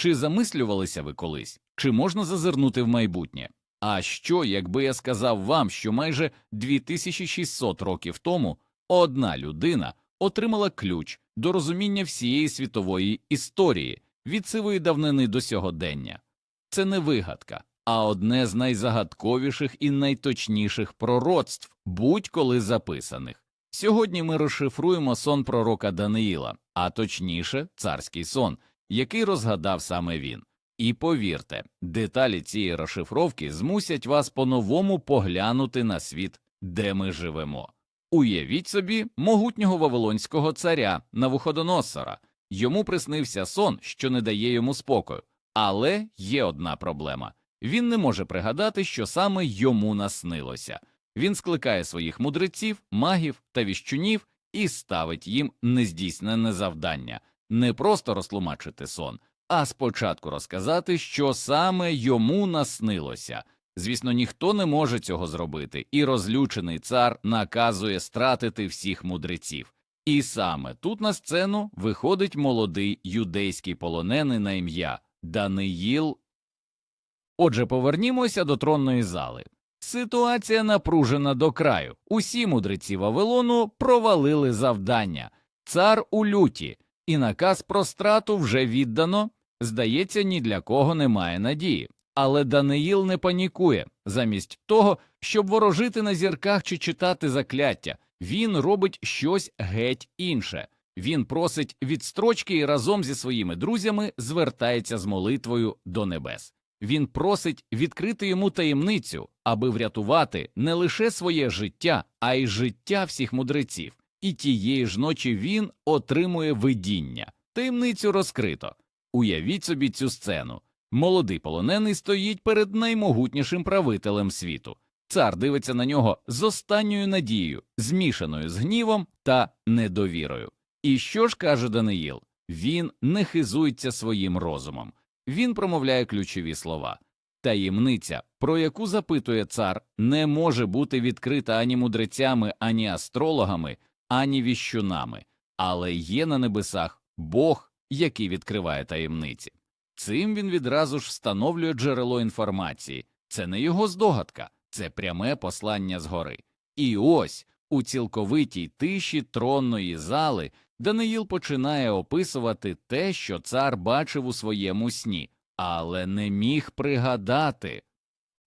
Чи замислювалися ви колись, чи можна зазирнути в майбутнє? А що, якби я сказав вам, що майже 2600 років тому одна людина отримала ключ до розуміння всієї світової історії від сивої давнини до сьогодення? Це не вигадка, а одне з найзагадковіших і найточніших пророцтв, будь-коли записаних. Сьогодні ми розшифруємо сон пророка Даниїла, а точніше, царський сон, який розгадав саме він. І повірте, деталі цієї розшифровки змусять вас по-новому поглянути на світ, де ми живемо. Уявіть собі могутнього вавилонського царя Навуходоносора. Йому приснився сон, що не дає йому спокою. Але є одна проблема він не може пригадати, що саме йому наснилося. Він скликає своїх мудреців, магів та віщунів і ставить їм нездійснене завдання не просто розтлумачити сон, а спочатку розказати, що саме йому наснилося. Звісно, ніхто не може цього зробити, і розлючений цар наказує стратити всіх мудреців. І саме тут на сцену виходить молодий юдейський полонений на ім'я Даниїл. Отже, повернімося до тронної зали. Ситуація напружена до краю. Усі мудреці Вавилону провалили завдання. Цар у люті, і наказ про страту вже віддано. Здається, ні для кого немає надії. Але Даниїл не панікує. Замість того, щоб ворожити на зірках чи читати закляття, він робить щось геть інше. Він просить відстрочки і разом зі своїми друзями звертається з молитвою до небес. Він просить відкрити йому таємницю, аби врятувати не лише своє життя, а й життя всіх мудреців. І тієї ж ночі він отримує видіння. Таємницю розкрито. Уявіть собі цю сцену. Молодий полонений стоїть перед наймогутнішим правителем світу. Цар дивиться на нього з останньою надією, змішаною з гнівом та недовірою. І що ж каже Даниїл? Він не хизується своїм розумом. Він промовляє ключові слова. Таємниця, про яку запитує цар, не може бути відкрита ані мудрецями, ані астрологами, ані віщунами, але є на небесах Бог, який відкриває таємниці. Цим він відразу ж встановлює джерело інформації. Це не його здогадка, це пряме послання згори. І ось у цілковитій тиші тронної зали Даниїл починає описувати те, що цар бачив у своєму сні, але не міг пригадати.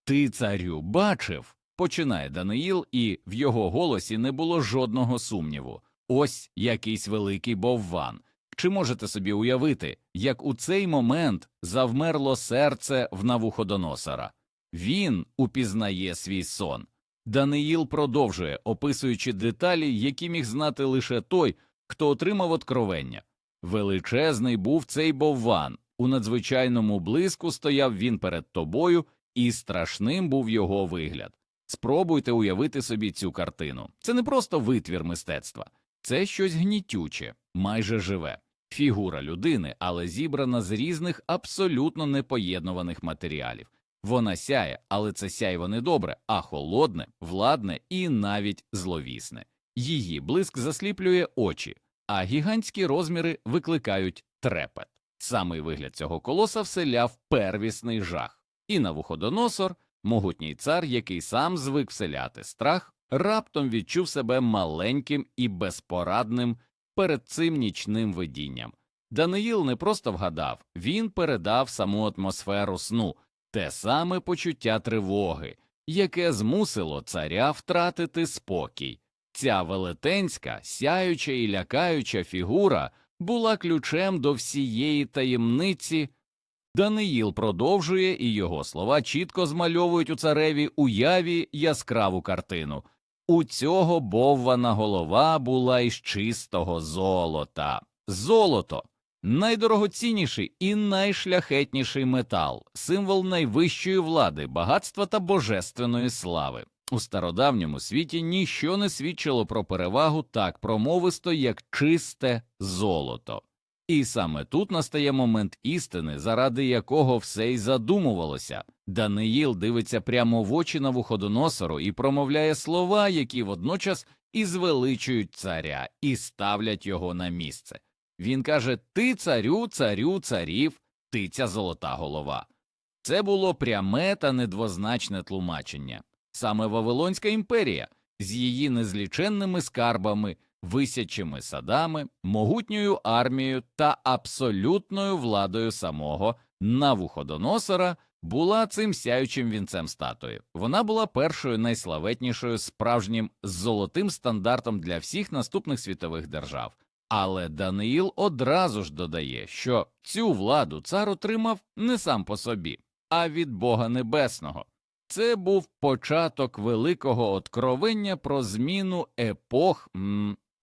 Ти, царю, бачив, починає Даниїл, і в його голосі не було жодного сумніву. Ось якийсь великий бовван. Чи можете собі уявити, як у цей момент завмерло серце в Навуходоносора? Він упізнає свій сон. Даниїл продовжує, описуючи деталі, які міг знати лише той, хто отримав откровення. Величезний був цей бовван, у надзвичайному блиску стояв він перед тобою, і страшним був його вигляд. Спробуйте уявити собі цю картину. Це не просто витвір мистецтва, це щось гнітюче, майже живе. Фігура людини, але зібрана з різних абсолютно непоєднуваних матеріалів. Вона сяє, але це сяйво не добре, а холодне, владне і навіть зловісне. Її блиск засліплює очі, а гігантські розміри викликають трепет. Самий вигляд цього колоса вселяв первісний жах. І Навуходоносор, могутній цар, який сам звик вселяти страх, раптом відчув себе маленьким і безпорадним перед цим нічним видінням. Даниїл не просто вгадав, він передав саму атмосферу сну, те саме почуття тривоги, яке змусило царя втратити спокій. Ця велетенська, сяюча і лякаюча фігура була ключем до всієї таємниці. Даниїл продовжує, і його слова чітко змальовують у цареві уяві яскраву картину. У цього боввана голова була із чистого золота. Золото найдорогоцінніший і найшляхетніший метал, символ найвищої влади, багатства та божественної слави. У стародавньому світі ніщо не свідчило про перевагу так промовисто, як чисте золото. І саме тут настає момент істини, заради якого все й задумувалося. Даниїл дивиться прямо в очі Навуходоносору і промовляє слова, які водночас і звеличують царя, і ставлять його на місце. Він каже Ти, царю, царю, царів, птиця золота голова. Це було пряме та недвозначне тлумачення. Саме Вавилонська імперія з її незліченними скарбами, висячими садами, могутньою армією та абсолютною владою самого Навуходоносора була цим сяючим вінцем статуї. Вона була першою найславетнішою справжнім золотим стандартом для всіх наступних світових держав. Але Даниїл одразу ж додає, що цю владу цар отримав не сам по собі, а від Бога Небесного. Це був початок великого откровення про зміну епох.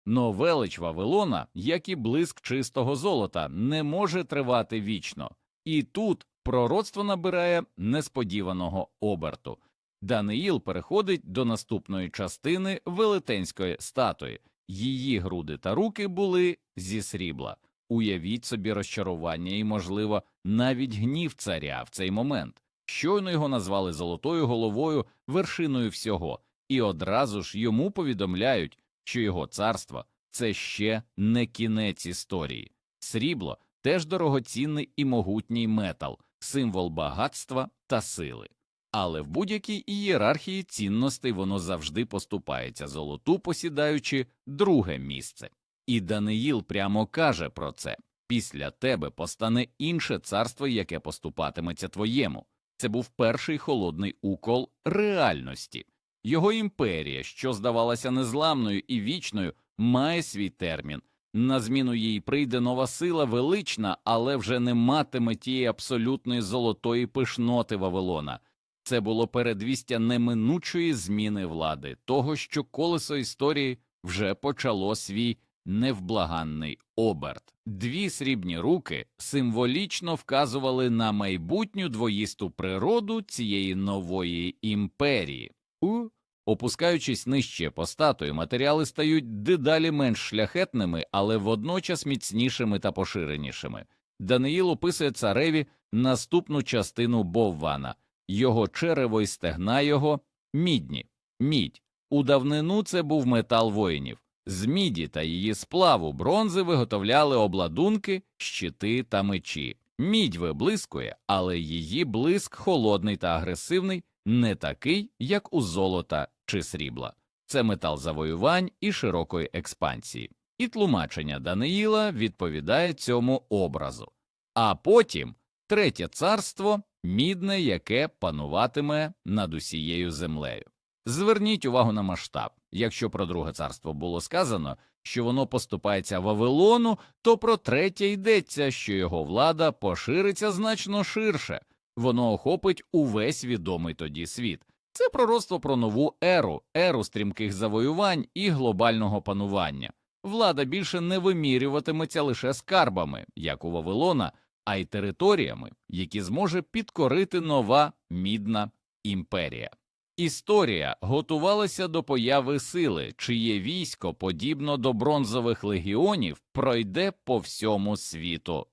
Но велич Вавилона, як і блиск чистого золота, не може тривати вічно. І тут пророцтво набирає несподіваного оберту. Даниїл переходить до наступної частини велетенської статуї. Її груди та руки були зі срібла. Уявіть собі розчарування і, можливо, навіть гнів царя в цей момент. Щойно його назвали золотою головою, вершиною всього, і одразу ж йому повідомляють, що його царство це ще не кінець історії. Срібло теж дорогоцінний і могутній метал, символ багатства та сили. Але в будь-якій ієрархії цінностей воно завжди поступається золоту, посідаючи друге місце. І Даниїл прямо каже про це після тебе постане інше царство, яке поступатиметься твоєму. Це був перший холодний укол реальності. Його імперія, що здавалася незламною і вічною, має свій термін. На зміну їй прийде нова сила велична, але вже не матиме тієї абсолютної золотої пишноти Вавилона. Це було передвістя неминучої зміни влади, того, що колесо історії вже почало свій невблаганний оберт. Дві срібні руки символічно вказували на майбутню двоїсту природу цієї нової імперії. У Опускаючись нижче по статуї, матеріали стають дедалі менш шляхетними, але водночас міцнішими та поширенішими. Даниїл описує цареві наступну частину Боввана, його черево і стегна його мідні, мідь. У давнину це був метал воїнів. З міді та її сплаву бронзи виготовляли обладунки, щити та мечі. Мідь виблискує, але її блиск холодний та агресивний, не такий, як у золота чи срібла. Це метал завоювань і широкої експансії. І тлумачення Даниїла відповідає цьому образу. А потім третє царство мідне, яке пануватиме над усією землею. Зверніть увагу на масштаб. Якщо про друге царство було сказано, що воно поступається Вавилону, то про третє йдеться, що його влада пошириться значно ширше, воно охопить увесь відомий тоді світ. Це пророцтво про нову еру, еру стрімких завоювань і глобального панування. Влада більше не вимірюватиметься лише скарбами, як у Вавилона, а й територіями, які зможе підкорити нова мідна імперія. Історія готувалася до появи сили, чиє військо, подібно до бронзових легіонів, пройде по всьому світу.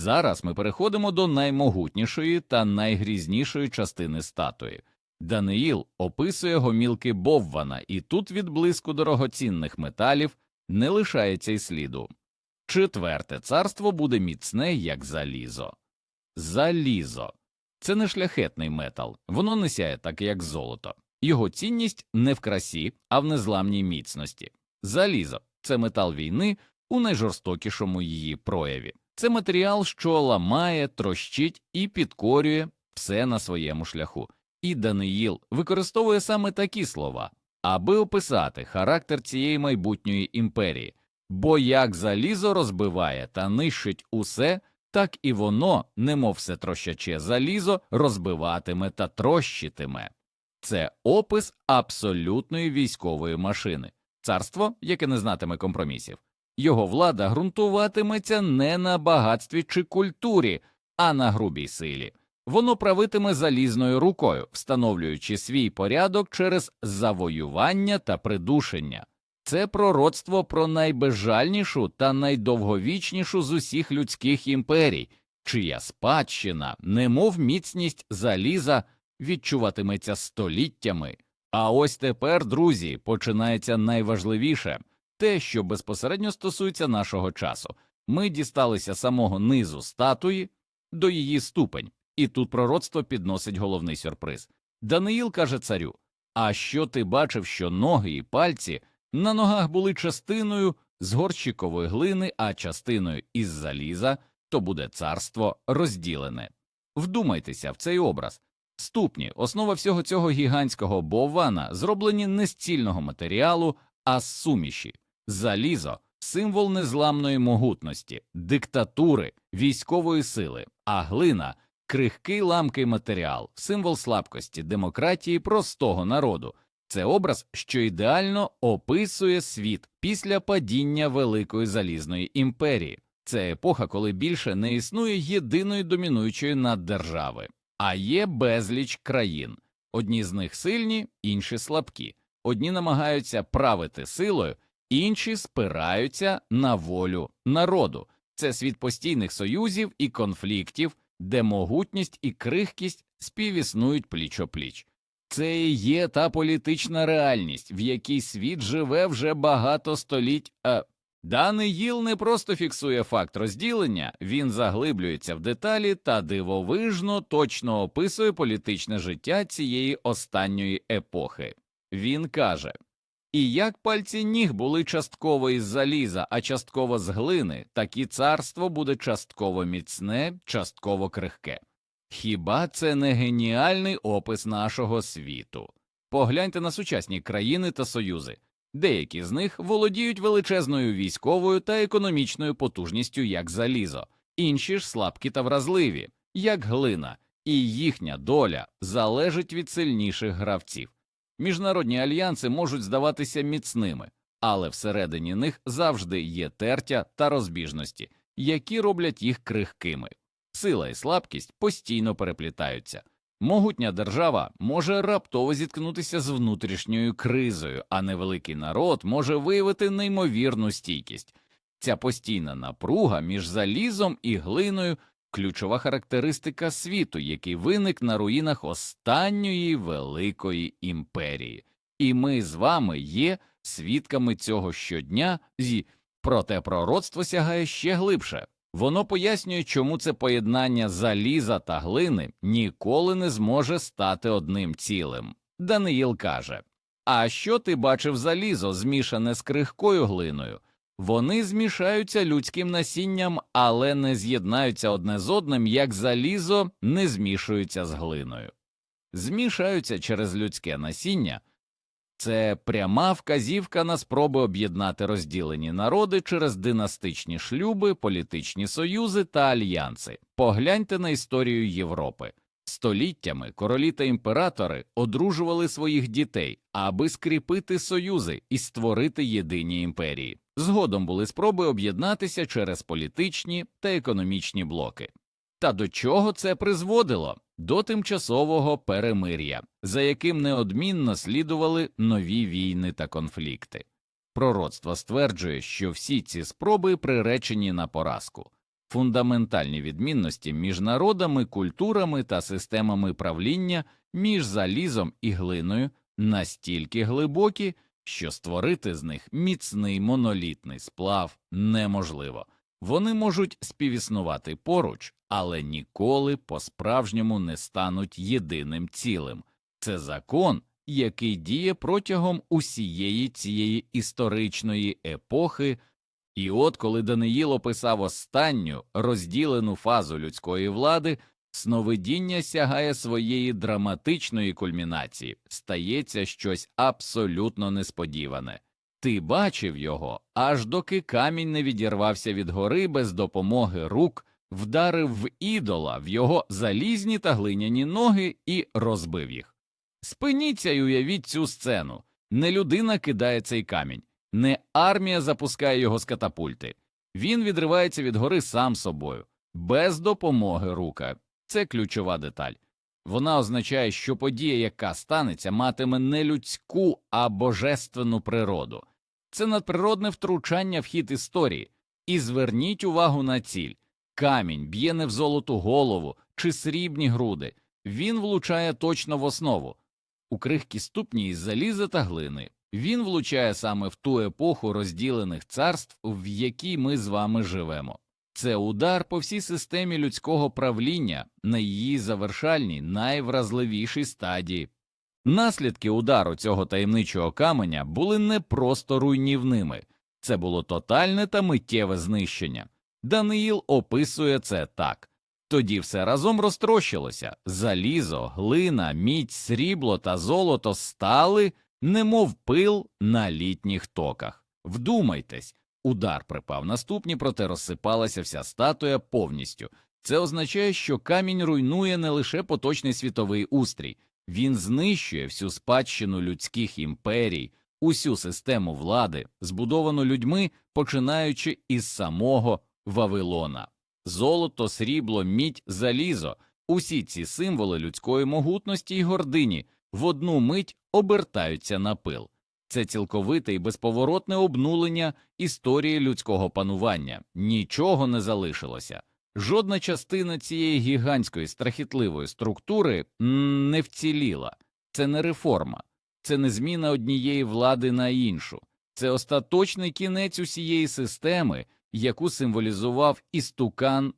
Зараз ми переходимо до наймогутнішої та найгрізнішої частини статуї. Даниїл описує гомілки Боввана, і тут від блиску дорогоцінних металів не лишається й сліду. Четверте царство буде міцне, як залізо. Залізо це не шляхетний метал, воно не сяє так, як золото. Його цінність не в красі, а в незламній міцності. Залізо це метал війни у найжорстокішому її прояві. Це матеріал, що ламає, трощить і підкорює все на своєму шляху. І Даниїл використовує саме такі слова, аби описати характер цієї майбутньої імперії, бо як залізо розбиває та нищить усе, так і воно, немов все трощаче залізо, розбиватиме та трощитиме. Це опис абсолютної військової машини, царство, яке не знатиме компромісів. Його влада ґрунтуватиметься не на багатстві чи культурі, а на грубій силі. Воно правитиме залізною рукою, встановлюючи свій порядок через завоювання та придушення. Це пророцтво про найбезжальнішу та найдовговічнішу з усіх людських імперій, чия спадщина, немов міцність заліза, відчуватиметься століттями. А ось тепер, друзі, починається найважливіше те, що безпосередньо стосується нашого часу. Ми дісталися самого низу статуї, до її ступень. І тут пророцтво підносить головний сюрприз. Даниїл каже царю: А що ти бачив, що ноги і пальці на ногах були частиною з горщикової глини, а частиною із заліза, то буде царство розділене. Вдумайтеся в цей образ. Ступні, основа всього цього гігантського боввана, зроблені не з цільного матеріалу, а з суміші. Залізо символ незламної могутності, диктатури, військової сили, а глина крихкий ламкий матеріал, символ слабкості, демократії простого народу. Це образ, що ідеально описує світ після падіння Великої залізної імперії. Це епоха, коли більше не існує єдиної домінуючої наддержави, а є безліч країн. Одні з них сильні, інші слабкі. Одні намагаються правити силою, інші спираються на волю народу. Це світ постійних союзів і конфліктів, де могутність і крихкість співіснують пліч-опліч. Це і є та політична реальність, в якій світ живе вже багато століть. А даний їл не просто фіксує факт розділення, він заглиблюється в деталі та дивовижно точно описує політичне життя цієї останньої епохи. Він каже і як пальці ніг були частково із заліза, а частково з глини, так і царство буде частково міцне, частково крихке. Хіба це не геніальний опис нашого світу? Погляньте на сучасні країни та союзи. Деякі з них володіють величезною військовою та економічною потужністю як залізо, інші ж слабкі та вразливі, як глина, і їхня доля залежить від сильніших гравців. Міжнародні альянси можуть здаватися міцними, але всередині них завжди є тертя та розбіжності, які роблять їх крихкими. Сила і слабкість постійно переплітаються. Могутня держава може раптово зіткнутися з внутрішньою кризою, а невеликий народ може виявити неймовірну стійкість. Ця постійна напруга між залізом і глиною ключова характеристика світу, який виник на руїнах останньої великої імперії. І ми з вами є свідками цього щодня, зі проте пророцтво сягає ще глибше. Воно пояснює, чому це поєднання заліза та глини ніколи не зможе стати одним цілим. Даниїл каже А що ти бачив залізо, змішане з крихкою глиною? Вони змішаються людським насінням, але не з'єднаються одне з одним, як залізо не змішується з глиною. Змішаються через людське насіння. Це пряма вказівка на спроби об'єднати розділені народи через династичні шлюби, політичні союзи та альянси. Погляньте на історію Європи. Століттями королі та імператори одружували своїх дітей, аби скріпити союзи і створити єдині імперії. Згодом були спроби об'єднатися через політичні та економічні блоки. Та до чого це призводило? До тимчасового перемир'я, за яким неодмінно слідували нові війни та конфлікти. Пророцтво стверджує, що всі ці спроби приречені на поразку. Фундаментальні відмінності між народами, культурами та системами правління між залізом і глиною настільки глибокі, що створити з них міцний монолітний сплав неможливо. Вони можуть співіснувати поруч, але ніколи по справжньому не стануть єдиним цілим. Це закон, який діє протягом усієї цієї історичної епохи. І от коли Даниїл описав останню розділену фазу людської влади, сновидіння сягає своєї драматичної кульмінації, стається щось абсолютно несподіване. Ти бачив його, аж доки камінь не відірвався від гори без допомоги рук, вдарив в ідола в його залізні та глиняні ноги і розбив їх. Спиніться й уявіть цю сцену. Не людина кидає цей камінь, не армія запускає його з катапульти. Він відривається від гори сам собою, без допомоги рука. Це ключова деталь. Вона означає, що подія, яка станеться, матиме не людську, а божественну природу. Це надприродне втручання в хід історії. І зверніть увагу на ціль камінь б'є не в золоту голову чи срібні груди, він влучає точно в основу, у крихкі ступні із заліза та глини. Він влучає саме в ту епоху розділених царств, в якій ми з вами живемо. Це удар по всій системі людського правління на її завершальній найвразливішій стадії. Наслідки удару цього таємничого каменя були не просто руйнівними, це було тотальне та миттєве знищення. Даниїл описує це так. Тоді все разом розтрощилося залізо, глина, мідь, срібло та золото стали, немов пил на літніх токах. Вдумайтесь, удар припав наступні, проте розсипалася вся статуя повністю. Це означає, що камінь руйнує не лише поточний світовий устрій, він знищує всю спадщину людських імперій, усю систему влади, збудовану людьми, починаючи із самого Вавилона. Золото, срібло, мідь, залізо усі ці символи людської могутності й гордині в одну мить обертаються на пил. Це цілковите і безповоротне обнулення історії людського панування. Нічого не залишилося. Жодна частина цієї гігантської страхітливої структури не вціліла. Це не реформа, це не зміна однієї влади на іншу, це остаточний кінець усієї системи, яку символізував істукан.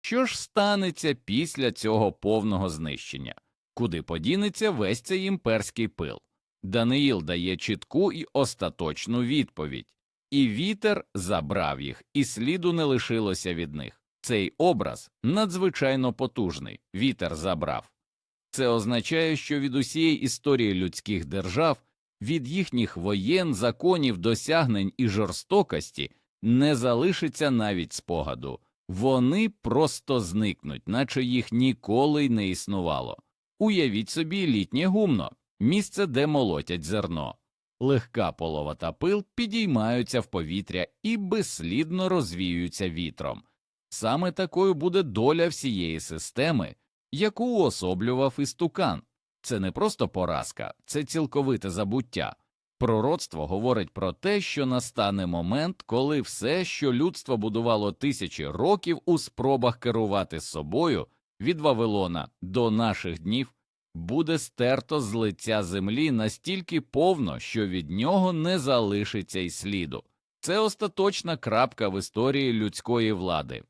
Що ж станеться після цього повного знищення? Куди подінеться весь цей імперський пил? Даниїл дає чітку і остаточну відповідь, і вітер забрав їх, і сліду не лишилося від них. Цей образ надзвичайно потужний, вітер забрав. Це означає, що від усієї історії людських держав, від їхніх воєн, законів, досягнень і жорстокості не залишиться навіть спогаду, вони просто зникнуть, наче їх ніколи й не існувало. Уявіть собі літнє гумно, місце, де молотять зерно. Легка полова та пил підіймаються в повітря і безслідно розвіюються вітром. Саме такою буде доля всієї системи, яку уособлював істукан. Це не просто поразка, це цілковите забуття. Пророцтво говорить про те, що настане момент, коли все, що людство будувало тисячі років у спробах керувати собою від Вавилона до наших днів, буде стерто з лиця землі настільки повно, що від нього не залишиться й сліду. Це остаточна крапка в історії людської влади.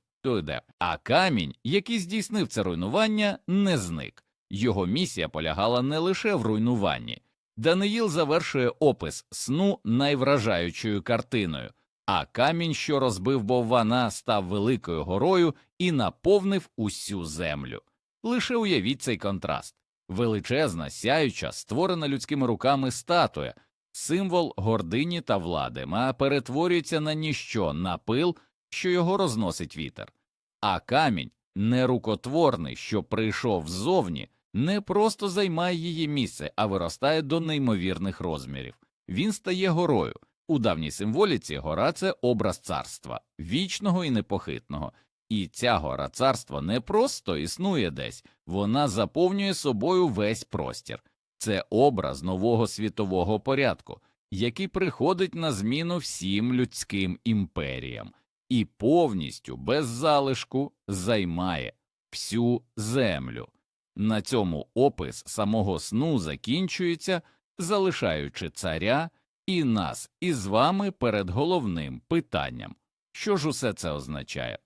А камінь, який здійснив це руйнування, не зник. Його місія полягала не лише в руйнуванні. Даниїл завершує опис сну найвражаючою картиною, а камінь, що розбив Боввана, став великою горою і наповнив усю землю. Лише уявіть цей контраст величезна, сяюча, створена людськими руками статуя, символ гордині та влади, а перетворюється на ніщо, на пил, що його розносить вітер. А камінь, нерукотворний, що прийшов ззовні, не просто займає її місце, а виростає до неймовірних розмірів. Він стає горою. У давній символіці гора це образ царства, вічного і непохитного. І ця гора царства не просто існує десь, вона заповнює собою весь простір. Це образ нового світового порядку, який приходить на зміну всім людським імперіям і повністю без залишку займає всю землю. На цьому опис самого сну закінчується, залишаючи царя і нас із вами перед головним питанням що ж усе це означає?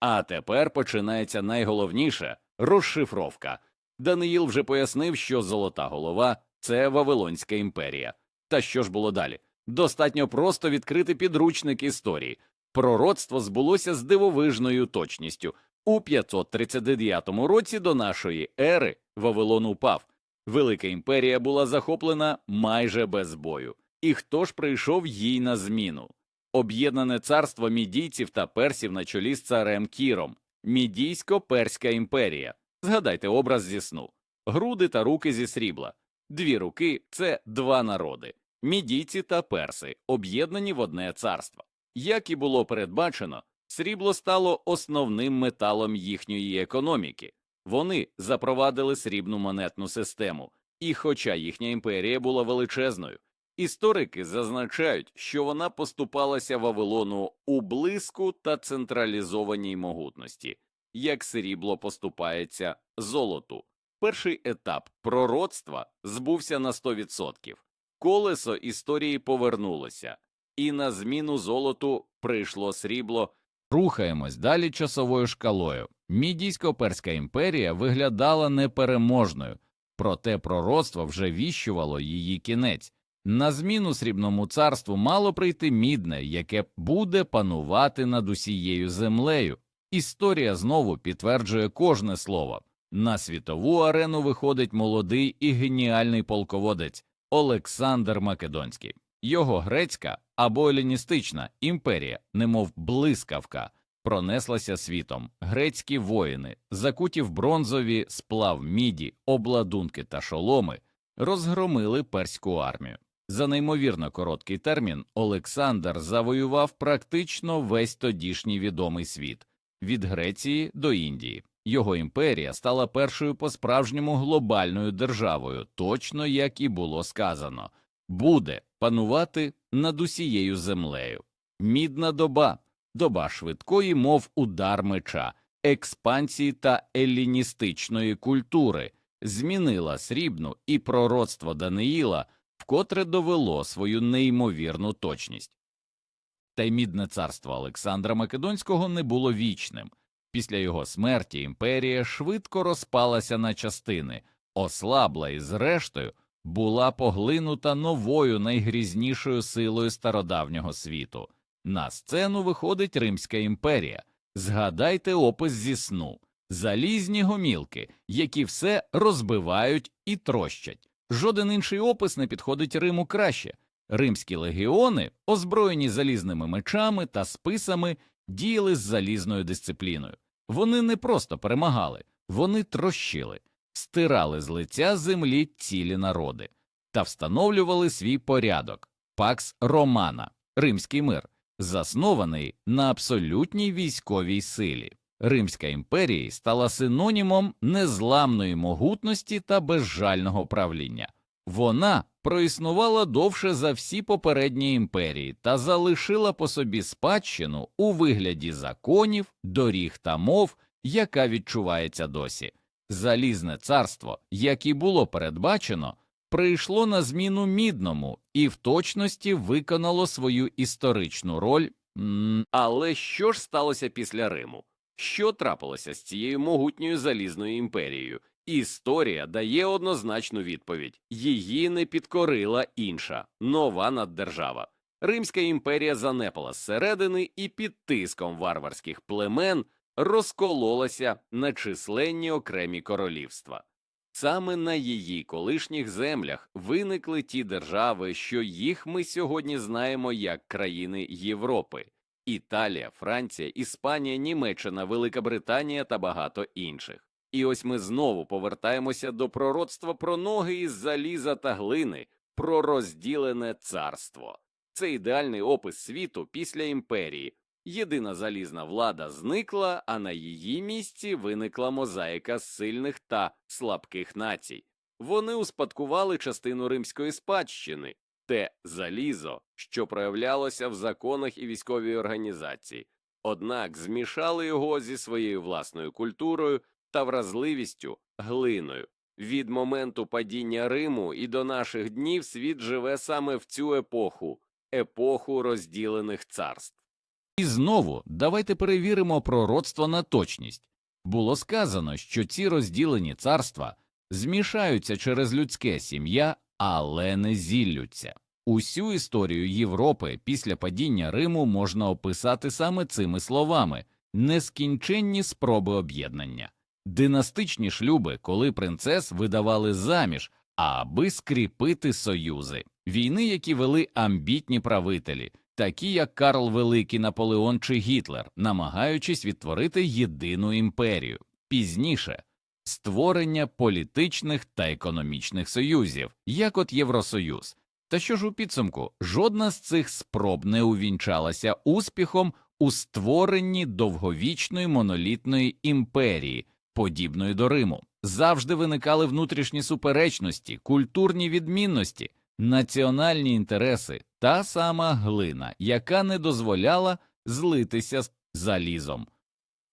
А тепер починається найголовніше розшифровка. Даниїл вже пояснив, що золота голова це Вавилонська імперія. Та що ж було далі? Достатньо просто відкрити підручник історії. Пророцтво збулося з дивовижною точністю. У 539 році до нашої ери Вавилон упав. Велика імперія була захоплена майже без бою. І хто ж прийшов їй на зміну? Об'єднане царство мідійців та персів на чолі з царем Кіром, мідійсько-перська імперія. Згадайте образ зі сну, груди та руки зі срібла. Дві руки це два народи мідійці та перси, об'єднані в одне царство. Як і було передбачено, срібло стало основним металом їхньої економіки. Вони запровадили срібну монетну систему, і, хоча їхня імперія була величезною, історики зазначають, що вона поступалася Вавилону у блиску та централізованій могутності, як срібло поступається золоту. Перший етап пророцтва збувся на 100%. Колесо історії повернулося, і на зміну золоту прийшло срібло, Рухаємось далі часовою шкалою. Мідійсько-перська імперія виглядала непереможною, проте пророцтво вже віщувало її кінець. На зміну срібному царству мало прийти мідне, яке буде панувати над усією землею. Історія знову підтверджує кожне слово. На світову арену виходить молодий і геніальний полководець Олександр Македонський. Його грецька або еліністична імперія, немов блискавка, пронеслася світом. Грецькі воїни, закуті в бронзові сплав міді, обладунки та шоломи, розгромили перську армію. За неймовірно короткий термін Олександр завоював практично весь тодішній відомий світ від Греції до Індії. Його імперія стала першою по справжньому глобальною державою, точно як і було сказано, буде панувати над усією землею. Мідна доба, доба швидкої, мов удар меча, експансії та еліністичної культури, змінила срібну і пророцтво Даниїла, вкотре довело свою неймовірну точність. Та й мідне царство Олександра Македонського не було вічним. Після його смерті імперія швидко розпалася на частини, ослабла і, зрештою, була поглинута новою найгрізнішою силою стародавнього світу. На сцену виходить Римська імперія. Згадайте опис зі сну, залізні гомілки, які все розбивають і трощать. Жоден інший опис не підходить Риму краще. Римські легіони, озброєні залізними мечами та списами, діяли з залізною дисципліною. Вони не просто перемагали, вони трощили, стирали з лиця землі цілі народи та встановлювали свій порядок Пакс Романа, римський мир, заснований на абсолютній військовій силі. Римська імперія стала синонімом незламної могутності та безжального правління. Вона проіснувала довше за всі попередні імперії та залишила по собі спадщину у вигляді законів, доріг та мов, яка відчувається досі. Залізне царство, як і було передбачено, прийшло на зміну мідному і в точності виконало свою історичну роль. Але що ж сталося після Риму? Що трапилося з цією могутньою залізною імперією? Історія дає однозначну відповідь її не підкорила інша нова наддержава. Римська імперія занепала зсередини і під тиском варварських племен розкололася на численні окремі королівства. Саме на її колишніх землях виникли ті держави, що їх ми сьогодні знаємо як країни Європи Італія, Франція, Іспанія, Німеччина, Велика Британія та багато інших. І ось ми знову повертаємося до пророцтва про ноги із заліза та глини, про розділене царство. Це ідеальний опис світу після імперії. Єдина залізна влада зникла, а на її місці виникла мозаїка сильних та слабких націй. Вони успадкували частину римської спадщини, те залізо, що проявлялося в законах і військовій організації, однак змішали його зі своєю власною культурою та вразливістю глиною. Від моменту падіння Риму і до наших днів світ живе саме в цю епоху епоху розділених царств. І знову давайте перевіримо пророцтво на точність. Було сказано, що ці розділені царства змішаються через людське сім'я, але не зіллються. Усю історію Європи після падіння Риму можна описати саме цими словами нескінченні спроби об'єднання, династичні шлюби, коли принцес видавали заміж, аби скріпити союзи, війни, які вели амбітні правителі, такі як Карл Великий, Наполеон чи Гітлер, намагаючись відтворити єдину імперію. Пізніше створення політичних та економічних союзів, як от Євросоюз. Та що ж у підсумку, жодна з цих спроб не увінчалася успіхом у створенні довговічної монолітної імперії, подібної до Риму. Завжди виникали внутрішні суперечності, культурні відмінності, національні інтереси та сама глина, яка не дозволяла злитися з залізом.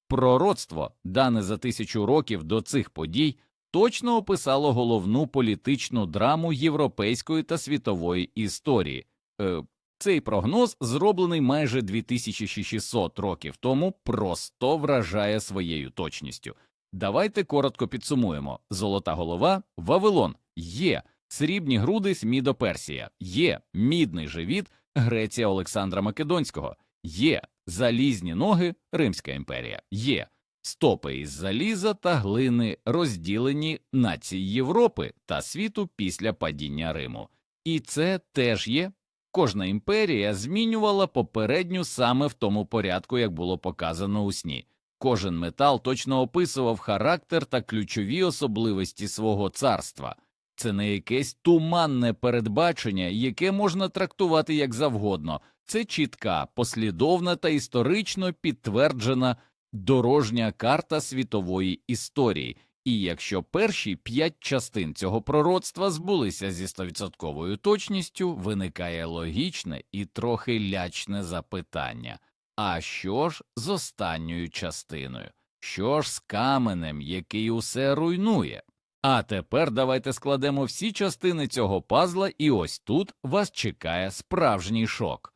Пророцтво, дане за тисячу років до цих подій, точно описало головну політичну драму європейської та світової історії. Е, Цей прогноз, зроблений майже 2600 років тому, просто вражає своєю точністю. Давайте коротко підсумуємо: золота голова Вавилон. Є, срібні груди Смідо-Персія, є. Мідний живіт Греція Олександра Македонського, є залізні ноги Римська імперія, є стопи із заліза та глини, розділені нації Європи та світу після падіння Риму. І це теж є. Кожна імперія змінювала попередню саме в тому порядку, як було показано у сні. Кожен метал точно описував характер та ключові особливості свого царства. Це не якесь туманне передбачення, яке можна трактувати як завгодно. Це чітка, послідовна та історично підтверджена дорожня карта світової історії. І якщо перші п'ять частин цього пророцтва збулися зі стовідсотковою точністю, виникає логічне і трохи лячне запитання. А що ж з останньою частиною? Що ж з каменем, який усе руйнує? А тепер давайте складемо всі частини цього пазла, і ось тут вас чекає справжній шок.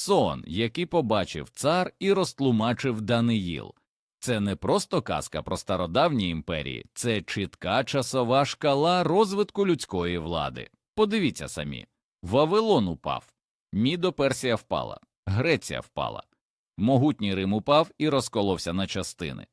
Сон, який побачив цар і розтлумачив Даниїл. Це не просто казка про стародавні імперії, це чітка часова шкала розвитку людської влади. Подивіться самі Вавилон упав, Мідо Персія впала, Греція впала, могутній Рим упав і розколовся на частини.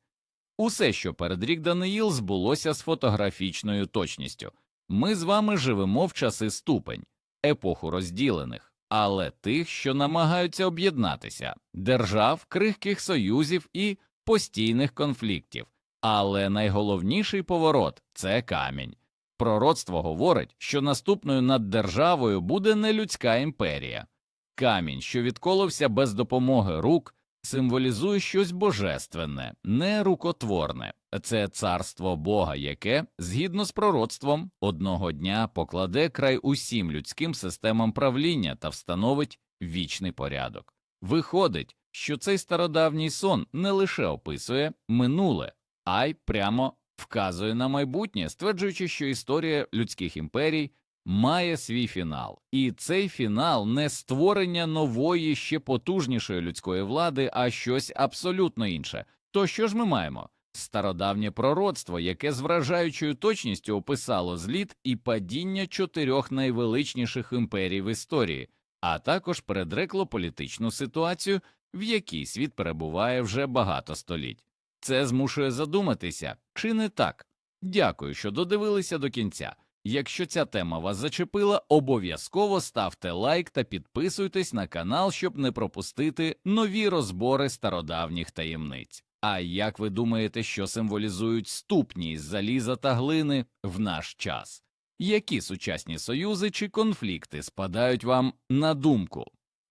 Усе, що передрік Даниїл, збулося з фотографічною точністю. Ми з вами живемо в часи ступень, епоху розділених, але тих, що намагаються об'єднатися, держав, крихких союзів і постійних конфліктів. Але найголовніший поворот це камінь. Пророцтво говорить, що наступною над державою буде не людська імперія. Камінь, що відколовся без допомоги рук, символізує щось божественне, не рукотворне. Це царство Бога, яке, згідно з пророцтвом, одного дня покладе край усім людським системам правління та встановить вічний порядок. Виходить, що цей стародавній сон не лише описує минуле, а й прямо вказує на майбутнє, стверджуючи, що історія людських імперій має свій фінал, і цей фінал не створення нової ще потужнішої людської влади, а щось абсолютно інше. То що ж ми маємо? Стародавнє пророцтво, яке з вражаючою точністю описало зліт і падіння чотирьох найвеличніших імперій в історії, а також передрекло політичну ситуацію, в якій світ перебуває вже багато століть. Це змушує задуматися, чи не так? Дякую, що додивилися до кінця. Якщо ця тема вас зачепила, обов'язково ставте лайк та підписуйтесь на канал, щоб не пропустити нові розбори стародавніх таємниць. А як ви думаєте, що символізують ступні з заліза та глини в наш час? Які сучасні союзи чи конфлікти спадають вам на думку?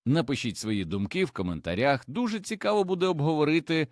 Напишіть свої думки в коментарях. Дуже цікаво буде обговорити